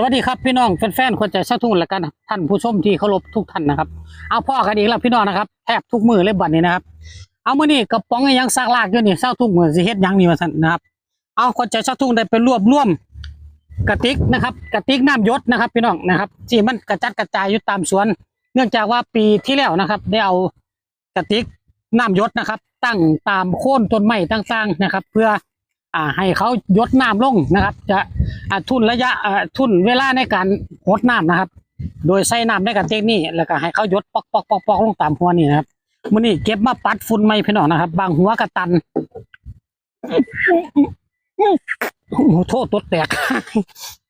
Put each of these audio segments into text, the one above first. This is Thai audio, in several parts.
สวัสดีครับพี่น้องแฟนๆคนใจเช่าทุ่งและกันท่านผู้ชมที่เคารพทุกท่านนะครับเอาพ่อกันอีกแล้วพี่น้องนะครับแทบทุกมือเลยบัดนี้นะครับ เอามื้อนี้กระป๋องยังซากลากอยู่นี่เช่าทุ่งเหมือนสิเฮ็ดยังนี่ว่าซั่นนะครับ เอาคนใจเช่าทุ่งได้ไปรวบรวมกระติกนะครับกระติกน้ำยศนะครับ พี่น้องนะครับที่มันกระจัดกระจายอยู่ตามสวน เนื่องจากว่าปีที่แล้วนะครับ ได้เอากระติกน้ำยศนะครับ ตั้งตามโค่นต้นไม้ต่างๆนะครับ เพื่อ อ่าให้เขายดน้ำลงนะครับ จะอ่าทุนระยะอ่าทุนเวลาในการหดน้ำนะครับ โดยใส่น้ำในการเตกนี่แล้วก็ให้เขายดปอกปอกปอกปอกลงตามหัวนี่นะครับมื้อนี้เก็บมาปัดฝุ่นไม่พี่น้องนะครับ บางหัวกระตันโอ้โหโทษตัวแตก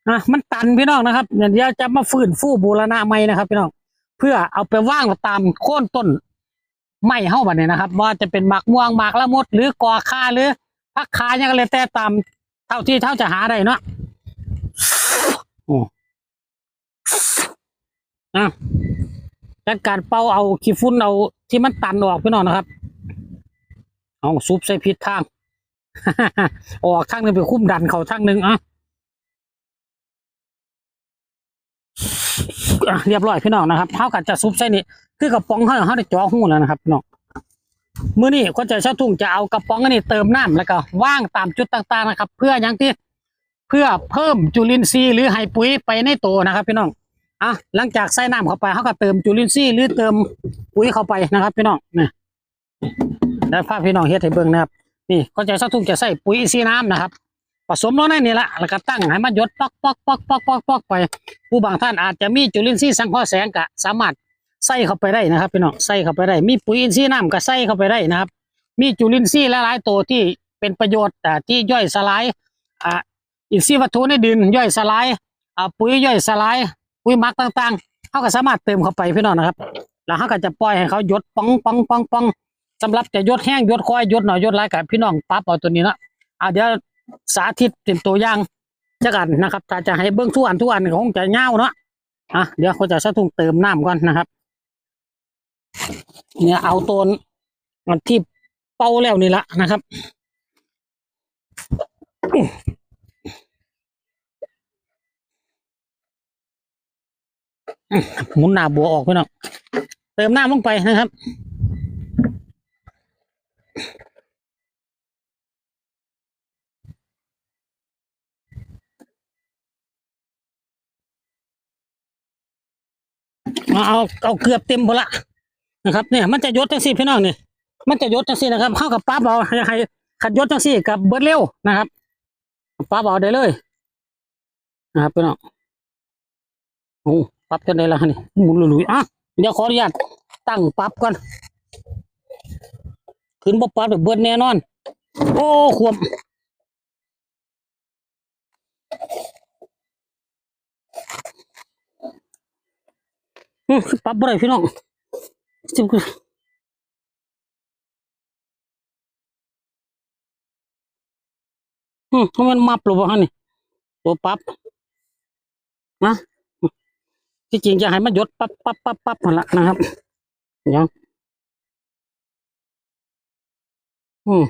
อะมันตันพี่น้องนะครับเดี๋ยวจะมาฟื้นฟูบูรณะใหม่นะครับพี่น้องเพื่อเอาไปว่างตามโค่นต้นไม้เฮ้าบัดนี้นะครับ ว่าจะเป็นหมากม่วงหมากละมด หรือกอค่าหรือ พักขายังก็เลยแต่ตามเท่าที่เท่าจะหาได้เนาะโอ้อะจัดการเป่าเอาขี้ฝุ่นเอาที่มันตันออกพี่น้องนะครับ เอาซุปใส่ผิดทางออกทางหนึงไปคุ้มดันเขาทางหนึ่งอะอะเรียบร้อยพี่น้องนะครับเท่ากับจะซุปใส่นี่คือกระป๋องเขาเขาได้จ่อหูแล้วนะครับพี่น้อง มื่อนี้คนใจช่าทุ่งจะเอากระป๋องอันนี้เติมน้ำแล้วก็ว่างตามจุดต่างๆนะครับ เพื่ออย่างที่เพื่อเพิ่มจุลินทรีย์หรือให้ปุ๋ยไปในตัวนะครับ พี่น้องอะหลังจากใส่น้ำเข้าไปเขาก็เติมจุลินทรีย์หรือเติมปุ๋ยเข้าไปนะครับ พี่น้องนี่แล้วภาพพี่น้องเฮ็ดให้เบิ่งนะครับ นี่คนใจเช่าทุ่งจะใส่ปุ๋ยอินทรีน้ำนะครับ ผสมลงในนี่ละแล้วก็ตั้งให้มันหยดปอกปอกปอกปอกปอกปอกไป ผู้บางท่านอาจจะมีจุลินทรีย์สังเคราะห์แสงก็สามารถ ใส่เข้าไปได้นะครับพี่น้องใส่เข้าไปได้ มีปุ๋ยอินทรีย์น้ำก็ใส่เข้าไปได้นะครับ มีจุลินทรีย์หลายๆตัวที่เป็นประโยชน์อ่ที่ย่อยสลายอ่าอินทรีย์วัตถุในดินย่อยสลายอ่าปุ๋ยย่อยสลายปุ๋ยมักต่างๆเขาก็สามารถเติมเข้าไปพี่น้องนะครับ แล้วเขาก็จะปล่อยให้เขายดปองปองปองปองสำหรับจะยดแห้งยดคอยยดหน่อยยดหลายกับพี่น้องปรับเอาตัวนี้นะอ่าเดี๋ยวสาธิตเป็นตัวย่างจะกันนะครับถ้าจะให้เบิ้องทุกอันทุกอันคงจะเง่าเนาะอะเดี๋ยวเขาจะสะทุ่งเติมน้ำก่อนนะครับ เนี่ยเอาตัวมันที่เป่าแล้วนี่ละนะครับหมุนหน้าบัวออกไปเนาะเติมน้ำลงไปนะครับ เอาเอาเอาเกือบเต็มหมดละ นะครับเนี่ยมันจะยศจังสี่พี่น้องนี่มันจะยศจังสี่นะครับเข้ากับปั๊บเอาให้ให้ขัดยศจังสี่กับเบิร์ดเร็วนะครับปั๊บเอาได้เลยนะครับพี่น้องโอ้ปั๊บจะได้แล้วนี่หมุนลุยๆอะเดี๋ยวขออนุญาตตั้งปั๊บก่อนขึ้นบ่ปั๊บเดี๋ยวเบิร์ดแน่นอน โอ้ขวมอืมปั๊บบ่ได้พี่น้อง จิบคืออืมเพราะมันมับหรือเปล่าฮะนี่ตัวปั๊บนะที่จริงจะให้มันยดปั๊บปั๊บปั๊บปั๊บหมดละนะครับอยวอืม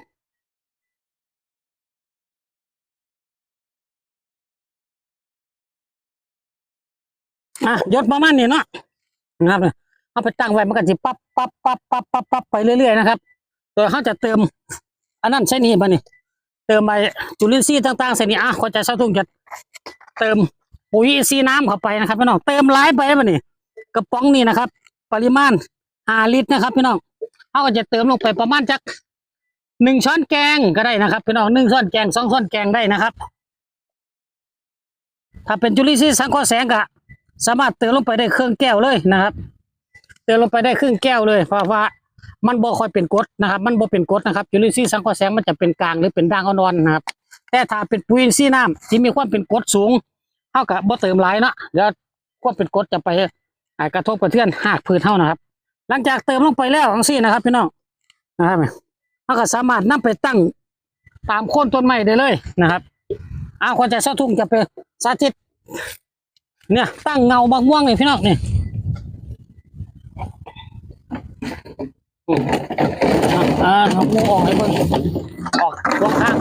อะยดประมาณนี้เนาะนะครับ เอาไปตั้งไว้มันก็จะปั๊บปั๊บปั๊บปั๊บปั๊บปั๊บไปเรื่อยๆนะครับโดยเขาจะเติม อันนั้นใช่นี่ป่ะนี่เติมไปจุลินทรีย์ต่างๆใส่นี่อะคนใจเศร้าทุ่งจะเติมปุ๋ยอินทรีน้ำเข้าไปนะครับพี่น้องเติมหลายไปป่ะนี่กระป๋องนี่นะครับ ปริมาณห้าลิตรนะครับพี่น้องเขาก็จะเติมลงไปประมาณจักหนึ่งช้อนแกงก็ได้นะครับพี่น้องหนึ่งช้อนแกงสองช้อนแกงได้นะครับ ถ้าเป็นจุลินทรีย์สังเคราะห์แสงก็สามารถเติมลงไปได้เครื่องแก้วเลยนะครับ เติมลงไปได้ครึ่งแก้วเลยเพราะว่ามันบ่ค่อยเป็นกรดนะครับ มันบ่เป็นกรดนะครับจุลินทรีย์สังเคราะห์แสงมันจะเป็นกลางหรือเป็นด่างอ่อนๆนะครับ แต่ถ้าเป็นปุ๋ยอินทรีย์น้ำที่มีความเป็นกรดสูงเท่ากับบ่เติมหลายเนาะเดี๋ยวความเป็นกรดจะไปอ่ากระทบกระเทือนหากพืชเท่านะครับ หลังจากเติมลงไปแล้วทั้งสี่นะครับ พี่น้องนะครับเราก็สามารถนำไปตั้งตามโคนต้นไม้ได้เลยนะครับเอาคนจะเส้าทุ่งจะไปสาธิต เนี่ยตั้งเงามะม่วงนี่พี่น้องเนี่ย อ่าเอางูออกให้เบิ่งออกรอบข้าง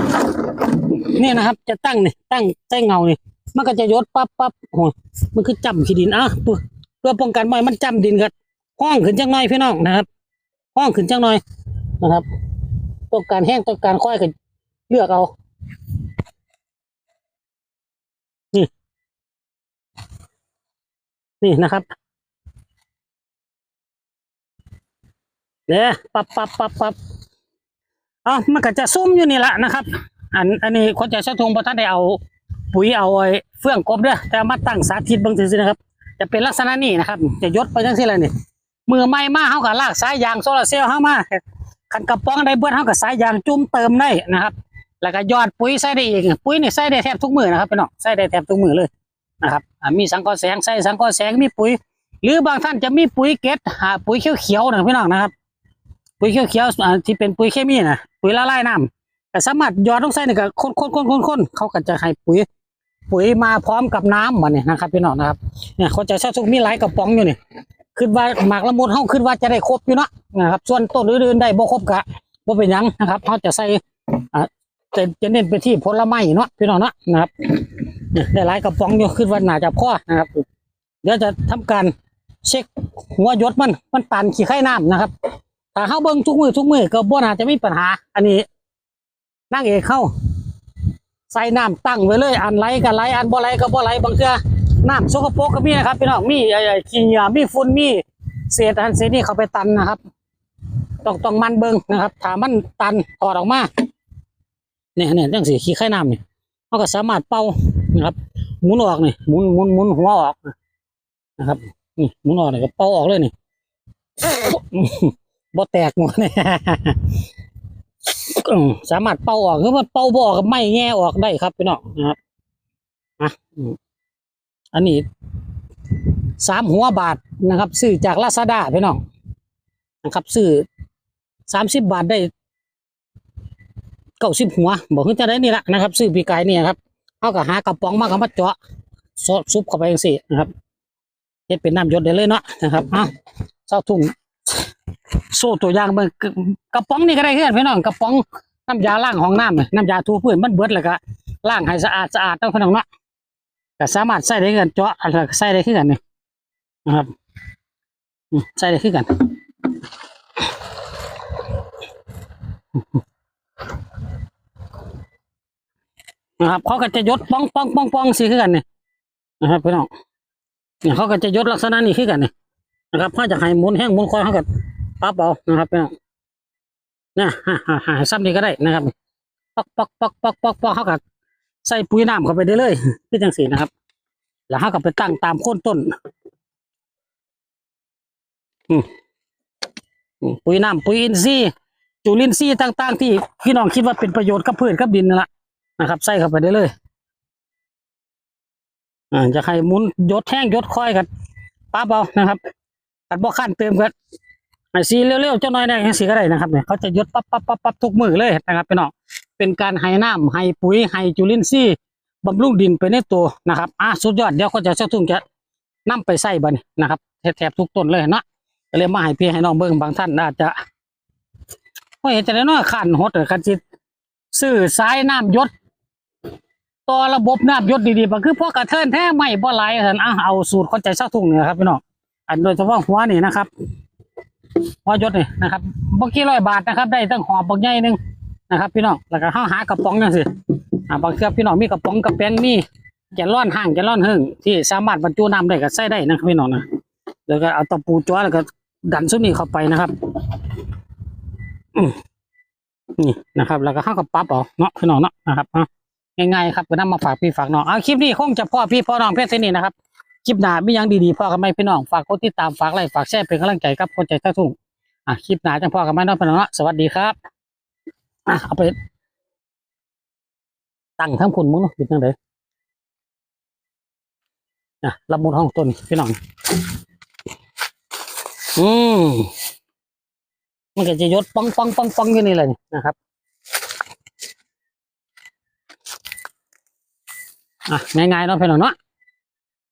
นี่นะครับ จะตั้งเนี่ยตั้งใต้เงาเนี่ยมันก็จะยดปั๊บปั๊บโอ้ยมันคือจำขี้ดินอะเพื่อเพื่อป้องกันไม่มันจำดินกันห้องขึ้นจังหน่อยพี่น้องนะครับห้องขึ้นจังหน่อยนะครับต้องการแห้งต้องการค่อยก็เลือกเอานี่นี่นะครับ เนี่ยปับปับปับปับเอามันก็จะซุ่มอยู่นี่แหละนะครับ อันอันนี้คนจะช่าทงเพราะท่านได้เอาปุ๋ยเอาไอ้เฟื่องกบเด้อแต่มาตั้งสาธิตบางทีสินะครับ จะเป็นลักษณะนี้นะครับ จะยดไปจังซี่เลยนี่มือไม่มาเขาก็ลากสายยางโซลาร์เซลล์เข้ามาคันกระป๋องได้เบิ้เขาก็สายยางจุ่มเติมได้นะครับ แล้วก็ยอดปุ๋ยใส่ได้อีกปุ๋ยนี่ใส่ได้แทบทุกมือนะครับพี่น้องใส่ได้แทบทุกมือเลยนะครับมีสังเคราะห์แสงใส่สังเคราะห์แสงมีปุ๋ย หรือบางท่านจะมีปุ๋ยเกตหาปุ๋ยเขียวๆนะพี่น้องนะครับ ปุ๋ยเขียวๆอ่าที่เป็นปุ๋ยเคมีนะปุ๋ยละลายน้ำแต่สามารถยอดลงใส่นี่ก็คนคนคนคนคนเขาก็จะให้ปุ๋ย ปุ๋ยมาพร้อมกับน้ำมันเนี่ยนะครับพี่น้องนะครับเนี่ยเขาจะชอบทุกมีหลายกระป๋องอยู่นี่คิดว่าหมากละมุดเขาคิดว่าจะได้ครบอยู่นะนะครับ ส่วนต้นอื่นๆได้บ่ครบกะบ่เป็นยังนะครับเขาจะใส่อ่าจะจะเน้นไปที่ผลไม้เนาะพี่น้องเนาะนะครับได้หลายกระป๋องอยู่คิดว่าหนาจะพอนะครับ เดี๋ยวจะทำการเช็คหัวยศมันมันตันขี้ไข่น้ำนะครับ ถ้าเข้าเบิ้งทุกมือทุกมือก็บ่น่าจะมีปัญหา อันนี้นั่งเอกเข้า ใส่น้ำตั้งไว้เลย อันไหลก็ไหลอันบ่ไหลก็บ่ไหลบางเทื่อน้ำสกปรกก็มีนะครับพี่น้องมีไอ้ไอ้ขี้เหงื่อมีฝุ่นมีเศษอันเศษนี่เขาไปตันนะครับต้องต้องมันเบิ่งนะครับถ้ามันตันถอดออกมาเนี่ยเนี่ยจังสีขี้ไข่น้ำเนี่ยเขาก็สามารถเป่านะครับหมุนออกนี่หมุนหมุนหมุนหัวออกนะครับนี่หมุนออกนี่ก็เป่าออกเลยนี่ บ่แตกหมดเนี่ยสามารถเป่าออกคือมันเป่าบ่อกก็ไม่แง่ออกได้ครับพี่น้องนะครับอะอันนี้สามหัวบาทนะครับ ซื้อจากลาซาด้าพี่น้องนะครับ ซื้อสามสิบบาทได้เก้าสิบหัว บอกคือจะได้นี่ละนะครับ ซื้อปีกายเนี่ยครับเอาก็หากระป๋องมากับมาเจาะซดซุปเข้าไปอย่างสี่นะครับเฮ็ดเป็นน้ำหยดได้เลยเนาะนะครับอะเศร้าทุ่ง โซ่ตัวอย่างเบิ่งกระป๋องนี่ก็ได้เพื่อนพี่น้องกระป๋องน้ำยาล้างห้องน้ำน่ะน้ำยาทูพื้นมันเบิดแล้วก็ล้างให้สะอาดสะอาดต้องพี่น้องเนาะก็สามารถใส่ได้กันเจาะอะไรใส่ได้คือกันนี่นะครับใส่ได้คือกันนะครับเขาก็จะยดป้องป้องป้องป้องสิคือกันนี่นะครับพี่น้องเนี่ยเขาก็จะยดลักษณะนี้คือกันนี่นะครับเขาจะให้มุนแห้งมุนคอยเขาก็ ปรับเอานะครับเนี่ยฮ่าซ้ำนี้ก็ได้นะครับปอกปอกปอกปอกปอกปอกเขาก็ใส่ปุ๋ยน้ำเข้าไปได้เลยคือจังสีนะครับ แล้วเขาก็ไปตั้งตามโคนต้นอืมอืมปุ๋ยน้ำปุ๋ยอินทรีย์จุลินทรีย์ต่าง ๆ ที่พี่น้องคิดว่าเป็นประโยชน์กับพืชกับดินนั่นแหละนะครับ ใส่เข้าไปได้เลยอ่าจะให้มุนยดแห้งยดค่อยกันป้าเบานะครับกัดบ่ขั้นเติมกัน ไอ้สีเร็วๆเจ้าน้อยเนี่ยังสีก็ได้นะครับเนี่ยเขาจะยดปั๊บปั๊บปั๊บปั๊บทุกมือเลยนะครับพี่น้องเป็นการให้น้ำให้ปุ๋ยให้จุลินทรีย์บำรุงดินไปในตัวนะครับอะสุดยอดเดี๋ยวเขาจะเจ้าทุ่งจะนำไปใส่บันนะครับแทบๆทุกต้นเลยเนาะก็เลยมาให้พี่ให้น้องเบิ่งบางท่านอาจจะโอ้ยจะได้น้อยขันหดหรือขันจิตซื้อสายน้ำยศต่อระบบน้ำยศดีๆมันคือพวกกระเทินแท้ไม่บ่ไหลสันอะเอาสูตรคนใจเศร้าทุ่งเนี่ยครับพี่น้องอันโดยเฉพาะหัวนี่นะครับ หัวยศนี่นะครับบกี่ร้อยบาทนะครับได้ตั้งหอบบกใหญ่หนึ่งนะครับ พี่น้องแล้วก็ห้าหากระป๋องนั่นสิอ่าบางเทื่อพี่น้องมีกระป๋องกระแป้งมีแกลลอนห่างแกลลอนหึ่งที่สามารถบรรจุน้ำได้ก็ใส่ได้นะครับพี่น้องนะแล้วก็เอาตะปูจ้อแล้วก็ดันซุมนี้เข้าไปนะครับนี่นะครับ แล้วก็ห้ากับปั๊บเอาเนาะพี่น้องเนาะนะครับอะง่ายๆครับก็นำมาฝากพี่ฝากน้องเอาคลิปนี้คงจะพ่อพี่พ่อน้องเพื่อนสนิทนะครับ คลิปหน้ามียังดีๆพ่อกันไหมพี่น้องฝากกดติดตามฝากไลค์ฝากแชร์เป็นกำลังใจกับคนใจเท่าทุ่งอะคลิปหน้าจังพ่อกันไหมน้องพี่น้องสวัสดีครับอะเอาไปตั้งทั้งคุณมึงเนาะปิดตั้งเลยอะรับมุดห้องต้นพี่น้องอืมมันก็จะยดปังปังปังปังอยู่นี่เลยนะครับอะง่ายๆเนาะพี่น้องเนาะ